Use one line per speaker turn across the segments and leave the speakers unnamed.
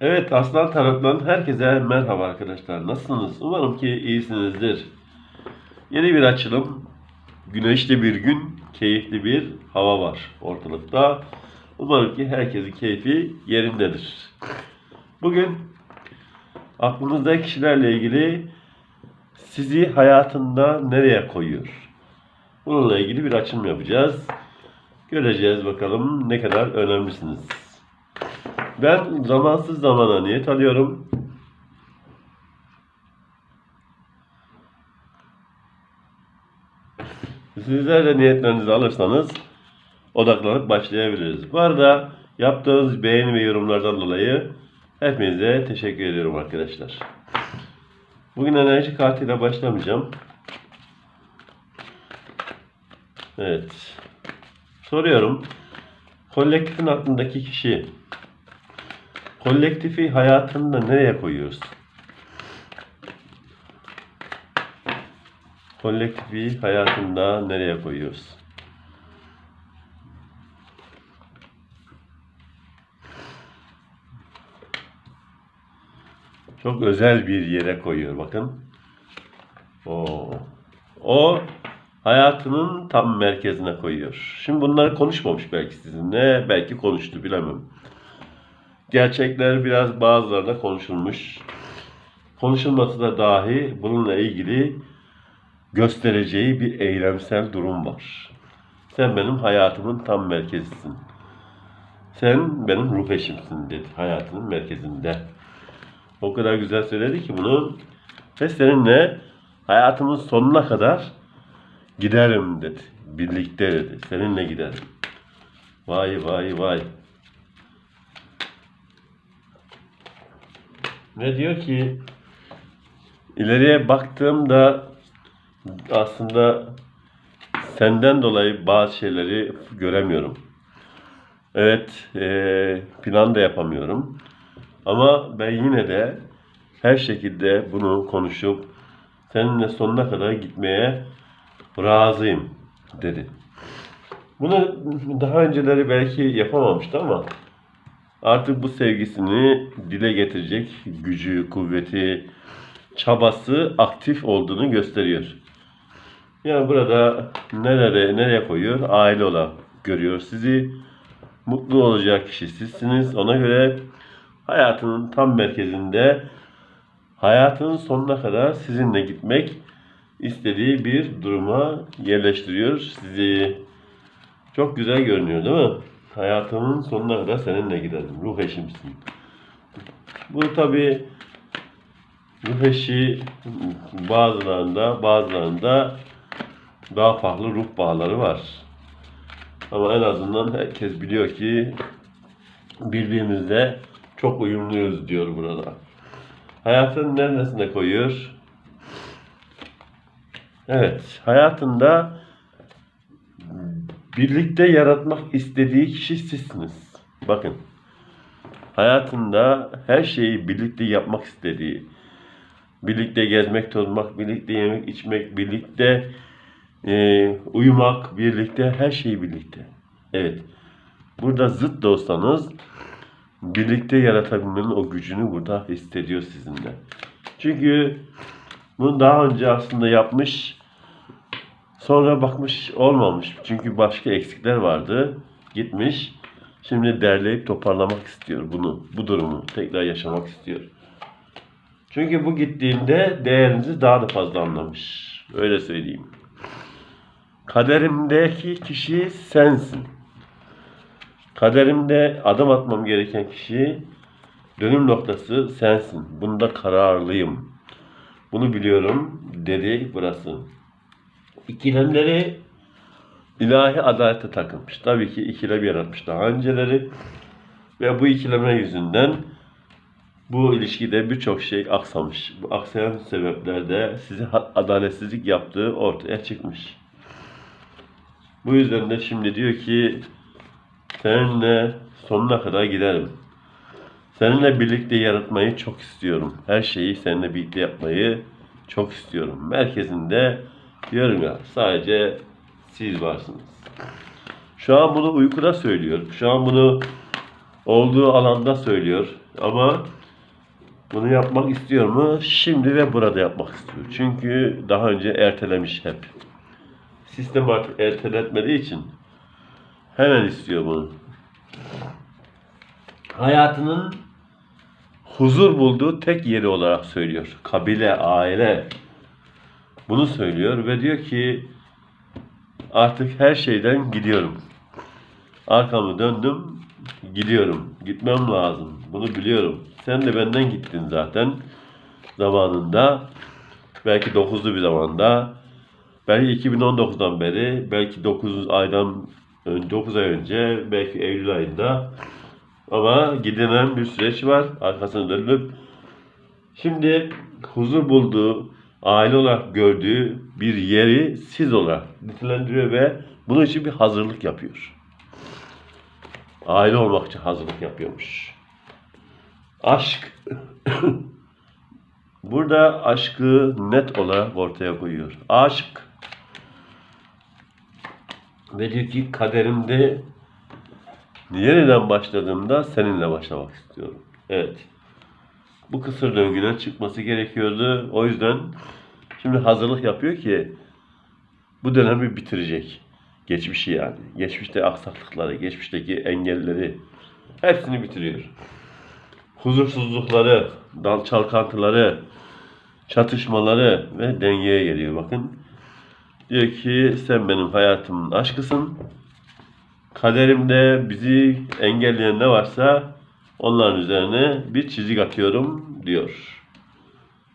Evet Aslan Tarot'tan herkese merhaba arkadaşlar. Nasılsınız? Umarım ki iyisinizdir. Yeni bir açılım. Güneşli bir gün, keyifli bir hava var ortalıkta. Umarım ki herkesin keyfi yerindedir. Bugün aklınızdaki kişilerle ilgili sizi hayatında nereye koyuyor? Bununla ilgili bir açılım yapacağız. Göreceğiz bakalım ne kadar önemlisiniz. Ben zamansız zamana niyet alıyorum. Sizler de niyetlerinizi alırsanız odaklanıp başlayabiliriz. Bu arada yaptığınız beğeni ve yorumlardan dolayı hepinize teşekkür ediyorum arkadaşlar. Bugün enerji kartıyla başlamayacağım. Evet. Soruyorum. Kolektifin aklındaki kişi kolektifi hayatında nereye koyuyoruz? Kolektifi hayatında nereye koyuyoruz? Çok özel bir yere koyuyor bakın. O, o hayatının tam merkezine koyuyor. Şimdi bunları konuşmamış belki sizinle, belki konuştu bilemem. Gerçekler biraz bazılarında konuşulmuş. Konuşulması da dahi bununla ilgili göstereceği bir eylemsel durum var. Sen benim hayatımın tam merkezisin. Sen benim ruh eşimsin dedi hayatının merkezinde. O kadar güzel söyledi ki bunu. Ve seninle hayatımın sonuna kadar giderim dedi. Birlikte dedi. Seninle giderim. Vay vay vay. Ne diyor ki ileriye baktığımda aslında senden dolayı bazı şeyleri göremiyorum. Evet, eee, plan da yapamıyorum. Ama ben yine de her şekilde bunu konuşup seninle sonuna kadar gitmeye razıyım dedi. Bunu daha önceleri belki yapamamıştı ama artık bu sevgisini dile getirecek gücü, kuvveti, çabası aktif olduğunu gösteriyor. Yani burada nereye nereye koyuyor? Aile olarak görüyor sizi. Mutlu olacak kişi sizsiniz. Ona göre hayatının tam merkezinde hayatının sonuna kadar sizinle gitmek istediği bir duruma yerleştiriyor sizi. Çok güzel görünüyor değil mi? Hayatımın sonuna kadar seninle giderim. Ruh eşimsin. Bu tabi ruh eşi bazılarında bazılarında daha farklı ruh bağları var. Ama en azından herkes biliyor ki birbirimizle çok uyumluyuz diyor burada. Hayatın neresine koyuyor? Evet, hayatında birlikte yaratmak istediği kişi sizsiniz. Bakın, hayatında her şeyi birlikte yapmak istediği, birlikte gezmek, tozmak, birlikte yemek, içmek, birlikte e, uyumak, birlikte, her şeyi birlikte. Evet, burada zıt da olsanız birlikte yaratabilmenin o gücünü burada hissediyor sizinle. Çünkü bunu daha önce aslında yapmış, sonra bakmış olmamış. Çünkü başka eksikler vardı. Gitmiş. Şimdi derleyip toparlamak istiyor bunu, bu durumu tekrar yaşamak istiyor. Çünkü bu gittiğinde değerinizi daha da fazla anlamış. Öyle söyleyeyim. Kaderimdeki kişi sensin. Kaderimde adım atmam gereken kişi dönüm noktası sensin. Bunda kararlıyım. Bunu biliyorum dedi burası. İkilemleri ilahi adalete takılmış. Tabii ki ikilem yaratmış daha önceleri. Ve bu ikileme yüzünden bu ilişkide birçok şey aksamış. Bu aksayan sebeplerde size adaletsizlik yaptığı ortaya çıkmış. Bu yüzden de şimdi diyor ki seninle sonuna kadar giderim. Seninle birlikte yaratmayı çok istiyorum. Her şeyi seninle birlikte yapmayı çok istiyorum. Merkezinde diyorum ya sadece siz varsınız. Şu an bunu uykuda söylüyor. Şu an bunu olduğu alanda söylüyor. Ama bunu yapmak istiyor mu? Şimdi ve burada yapmak istiyor. Çünkü daha önce ertelemiş hep. Sistem artık erteletmediği için hemen istiyor bunu. Hayatının huzur bulduğu tek yeri olarak söylüyor. Kabile, aile. Bunu söylüyor ve diyor ki artık her şeyden gidiyorum. Arkamı döndüm, gidiyorum. Gitmem lazım. Bunu biliyorum. Sen de benden gittin zaten zamanında. Belki 9'lu bir zamanda. Belki 2019'dan beri, belki 9 aydan 9 ay önce, belki Eylül ayında. Ama gidinen bir süreç var. Arkasını dönüp şimdi huzur bulduğu, aile olarak gördüğü bir yeri siz olarak nitelendiriyor ve bunun için bir hazırlık yapıyor. Aile olmak için hazırlık yapıyormuş. Aşk. Burada aşkı net olarak ortaya koyuyor. Aşk. Ve diyor ki kaderimde yeniden başladığımda seninle başlamak istiyorum. Evet. Bu kısır döngüden çıkması gerekiyordu. O yüzden şimdi hazırlık yapıyor ki bu dönemi bitirecek. Geçmişi yani. Geçmişte aksaklıkları, geçmişteki engelleri hepsini bitiriyor. Huzursuzlukları, dal çalkantıları, çatışmaları ve dengeye geliyor bakın. Diyor ki sen benim hayatımın aşkısın. Kaderimde bizi engelleyen ne varsa onların üzerine bir çizik atıyorum diyor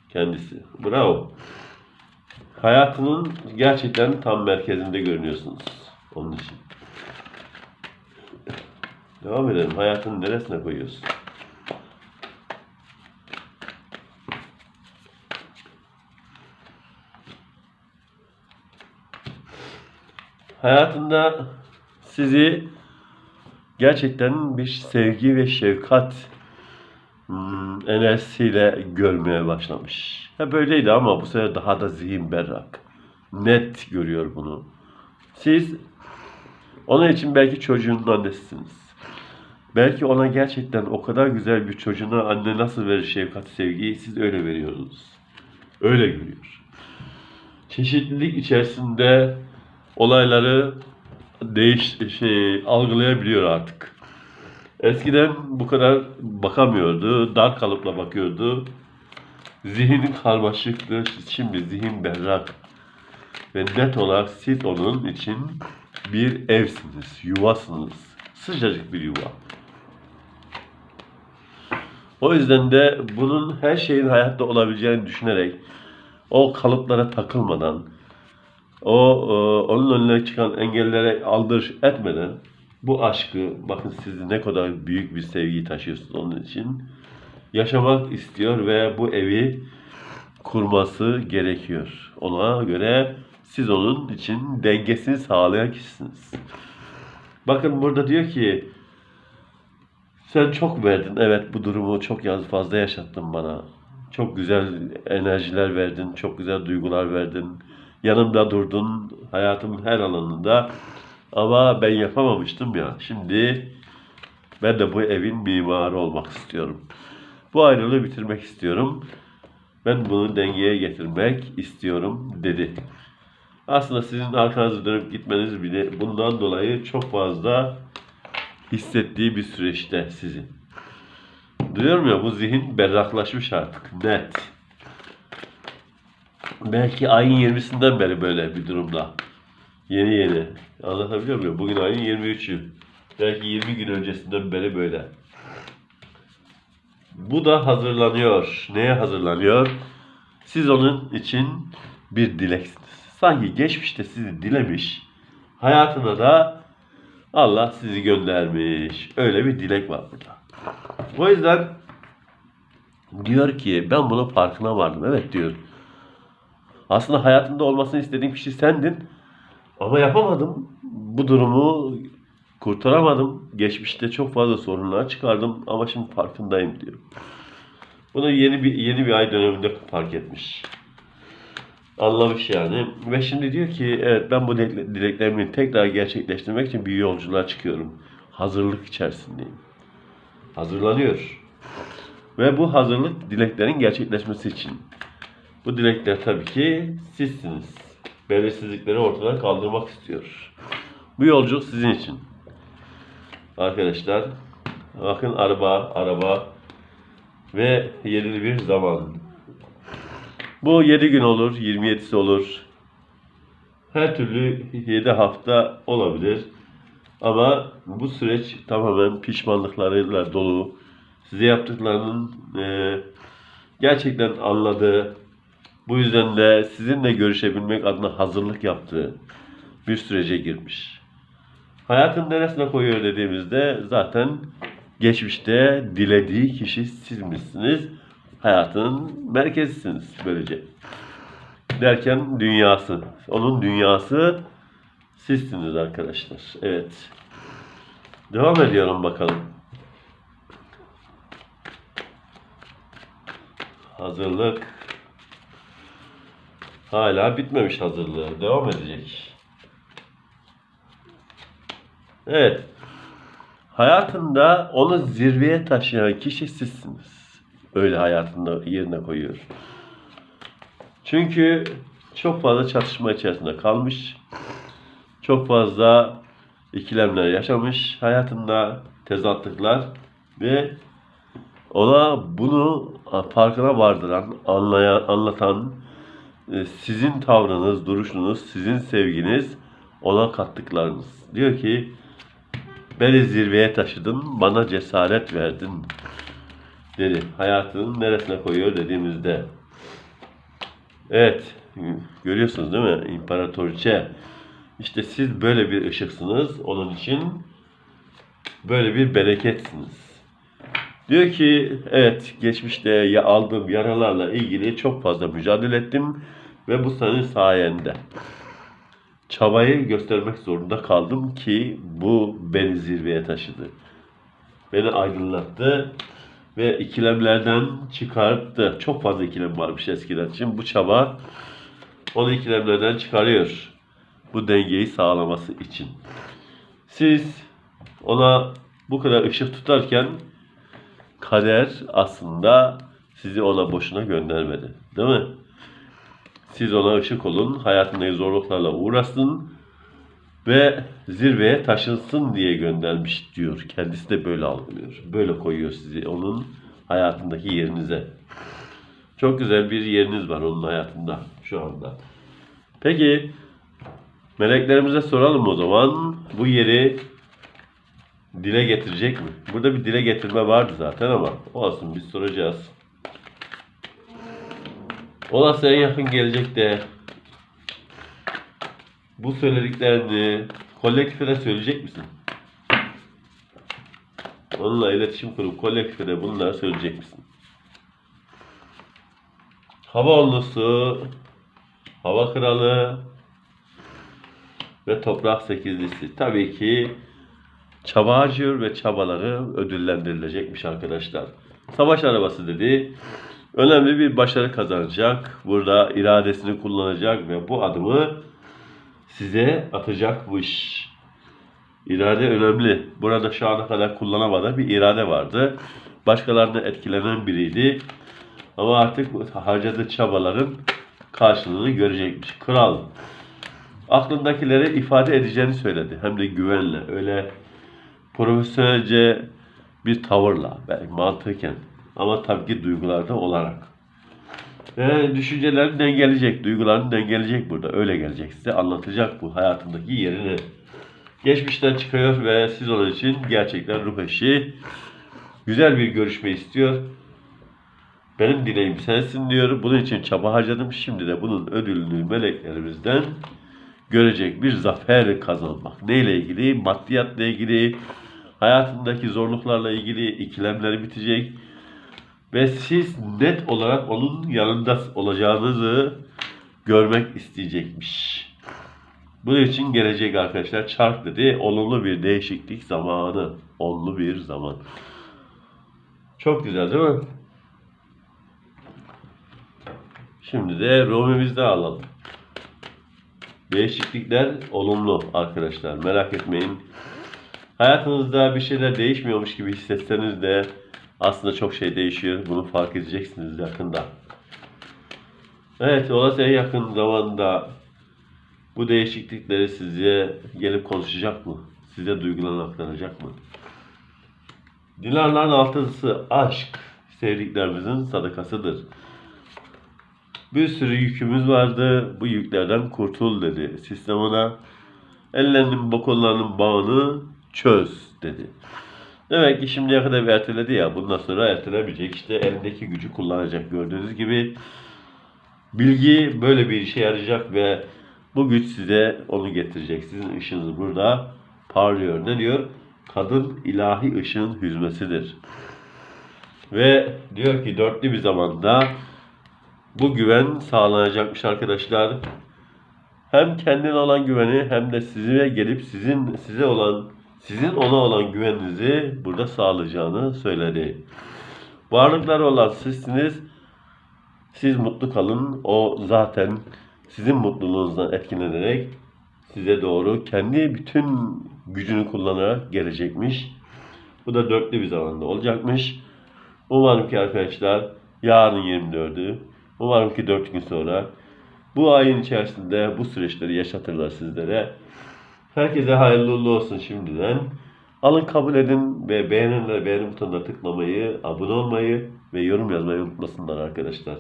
kendisi. Bravo. Hayatının gerçekten tam merkezinde görünüyorsunuz. Onun için. Devam edelim. Hayatın neresine koyuyorsun? Hayatında sizi gerçekten bir sevgi ve şefkat hmm, enerjisiyle görmeye başlamış. Ha böyleydi ama bu sefer daha da zihin berrak. Net görüyor bunu. Siz onun için belki çocuğun annesisiniz. Belki ona gerçekten o kadar güzel bir çocuğuna anne nasıl verir şefkat, sevgiyi siz öyle veriyorsunuz. Öyle görüyor. Çeşitlilik içerisinde olayları değiş şey algılayabiliyor artık. Eskiden bu kadar bakamıyordu, dar kalıpla bakıyordu. Zihni karmaşıktı, şimdi zihin berrak. Ve net olarak siz onun için bir evsiniz, yuvasınız. Sıcacık bir yuva. O yüzden de bunun her şeyin hayatta olabileceğini düşünerek o kalıplara takılmadan, o e, onun önüne çıkan engellere aldırış etmeden bu aşkı bakın siz ne kadar büyük bir sevgiyi taşıyorsunuz onun için yaşamak istiyor ve bu evi kurması gerekiyor. Ona göre siz onun için dengesini sağlayan kişisiniz. Bakın burada diyor ki sen çok verdin. Evet bu durumu çok fazla yaşattın bana. Çok güzel enerjiler verdin. Çok güzel duygular verdin. Yanımda durdun hayatımın her alanında. Ama ben yapamamıştım ya. Şimdi ben de bu evin mimarı olmak istiyorum. Bu ayrılığı bitirmek istiyorum. Ben bunu dengeye getirmek istiyorum dedi. Aslında sizin arkanızı dönüp gitmeniz bile bundan dolayı çok fazla hissettiği bir süreçte sizin. Diyorum ya bu zihin berraklaşmış artık. Net. Belki ayın 20'sinden beri böyle bir durumda. Yeni yeni. Anlatabiliyor muyum? Bugün ayın 23'ü. Belki 20 gün öncesinden beri böyle. Bu da hazırlanıyor. Neye hazırlanıyor? Siz onun için bir dileksiniz. Sanki geçmişte sizi dilemiş, hayatına da Allah sizi göndermiş. Öyle bir dilek var burada. O yüzden diyor ki ben bunun farkına vardım. Evet diyor. Aslında hayatımda olmasını istediğim kişi sendin. Ama yapamadım. Bu durumu kurtaramadım. Geçmişte çok fazla sorunlar çıkardım ama şimdi farkındayım diyor. Bunu yeni bir yeni bir ay döneminde fark etmiş. Anlamış yani. Ve şimdi diyor ki evet ben bu dilek- dileklerimi tekrar gerçekleştirmek için bir yolculuğa çıkıyorum. Hazırlık içerisindeyim. Hazırlanıyor. Ve bu hazırlık dileklerin gerçekleşmesi için. Bu dilekler tabii ki sizsiniz. Belirsizlikleri ortadan kaldırmak istiyor. Bu yolculuk sizin için. Arkadaşlar bakın araba, araba ve yerli bir zaman. Bu 7 gün olur, 27'si olur. Her türlü 7 hafta olabilir. Ama bu süreç tamamen pişmanlıklarıyla dolu. Size yaptıklarının e, gerçekten anladığı, bu yüzden de sizinle görüşebilmek adına hazırlık yaptığı bir sürece girmiş. Hayatın neresine koyuyor dediğimizde zaten geçmişte dilediği kişi sizmişsiniz. Hayatın merkezisiniz böylece. Derken dünyası. Onun dünyası sizsiniz arkadaşlar. Evet. Devam ediyorum bakalım. Hazırlık. Hala bitmemiş hazırlığı. Devam edecek. Evet. Hayatında onu zirveye taşıyan kişi sizsiniz. Öyle hayatında yerine koyuyor. Çünkü çok fazla çatışma içerisinde kalmış. Çok fazla ikilemler yaşamış hayatında tezatlıklar ve ona bunu farkına vardıran, anlayan, anlatan sizin tavrınız, duruşunuz, sizin sevginiz, ona kattıklarınız. Diyor ki beni zirveye taşıdın, bana cesaret verdin dedi. Hayatının neresine koyuyor dediğimizde. Evet, görüyorsunuz değil mi? İmparatoriçe. İşte siz böyle bir ışıksınız. Onun için böyle bir bereketsiniz. Diyor ki evet geçmişte ya aldığım yaralarla ilgili çok fazla mücadele ettim ve bu senin sayende. Çabayı göstermek zorunda kaldım ki bu beni zirveye taşıdı. Beni aydınlattı ve ikilemlerden çıkarttı. Çok fazla ikilem varmış eskiden için. Bu çaba onu ikilemlerden çıkarıyor. Bu dengeyi sağlaması için. Siz ona bu kadar ışık tutarken kader aslında sizi ona boşuna göndermedi. Değil mi? Siz ona ışık olun, hayatındaki zorluklarla uğraşsın ve zirveye taşınsın diye göndermiş diyor. Kendisi de böyle algılıyor. Böyle koyuyor sizi onun hayatındaki yerinize. Çok güzel bir yeriniz var onun hayatında şu anda. Peki meleklerimize soralım o zaman. Bu yeri dile getirecek mi? Burada bir dile getirme vardı zaten ama olsun biz soracağız. Olası en yakın gelecekte bu söylediklerini kolektife de söyleyecek misin? Onunla iletişim kurup kolektife de bunları söyleyecek misin? Hava onlusu, hava kralı ve toprak sekizlisi. Tabii ki çaba harcıyor ve çabaları ödüllendirilecekmiş arkadaşlar. Savaş arabası dedi. Önemli bir başarı kazanacak. Burada iradesini kullanacak ve bu adımı size atacakmış. İrade önemli. Burada şu ana kadar kullanamadığı bir irade vardı. Başkalarına etkilenen biriydi. Ama artık harcadığı çabaların karşılığını görecekmiş. Kral aklındakileri ifade edeceğini söyledi. Hem de güvenle. Öyle profesyonelce bir tavırla, belki mantıken ama tabii ki duygularda olarak. Ve düşüncelerini dengeleyecek, duygularını dengeleyecek burada. Öyle gelecek size anlatacak bu hayatındaki yerini. Geçmişten çıkıyor ve siz onun için gerçekten ruh eşi. Güzel bir görüşme istiyor. Benim dileğim sensin diyor. Bunun için çaba harcadım. Şimdi de bunun ödülünü meleklerimizden görecek bir zafer kazanmak. Neyle ilgili? Maddiyatla ilgili, hayatındaki zorluklarla ilgili ikilemleri bitecek. Ve siz net olarak onun yanında olacağınızı görmek isteyecekmiş. Bunun için gelecek arkadaşlar. Çark dedi. Olumlu bir değişiklik zamanı. Olumlu bir zaman. Çok güzel değil mi? Şimdi de Roma'mızda alalım. Değişiklikler olumlu arkadaşlar. Merak etmeyin. Hayatınızda bir şeyler değişmiyormuş gibi hissetseniz de Aslında çok şey değişiyor. Bunu fark edeceksiniz yakında. Evet, olası en yakın zamanda bu değişiklikleri size gelip konuşacak mı? Size duygularını aktaracak mı? Dilarların altıncısı aşk. Sevdiklerimizin sadakasıdır. Bir sürü yükümüz vardı. Bu yüklerden kurtul dedi. Sistem ona ellerinin bakollarının bağını çöz dedi. Demek ki şimdiye kadar bir erteledi ya. Bundan sonra ertelemeyecek. İşte elindeki gücü kullanacak. Gördüğünüz gibi bilgi böyle bir işe yarayacak ve bu güç size onu getirecek. Sizin ışığınız burada parlıyor. Ne diyor? Kadın ilahi ışığın hüzmesidir. Ve diyor ki dörtlü bir zamanda bu güven sağlanacakmış arkadaşlar. Hem kendine olan güveni hem de size gelip sizin size olan sizin ona olan güveninizi burada sağlayacağını söyledi. Varlıklar olan sizsiniz. Siz mutlu kalın. O zaten sizin mutluluğunuzdan etkilenerek size doğru kendi bütün gücünü kullanarak gelecekmiş. Bu da dörtlü bir zamanda olacakmış. Umarım ki arkadaşlar yarın 24'ü, umarım ki 4 gün sonra bu ayın içerisinde bu süreçleri yaşatırlar sizlere. Herkese hayırlı uğurlu olsun şimdiden. Alın kabul edin ve beğenenler beğeni butonuna tıklamayı, abone olmayı ve yorum yazmayı unutmasınlar arkadaşlar.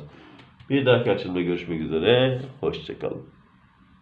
Bir dahaki açımda görüşmek üzere. Hoşçakalın.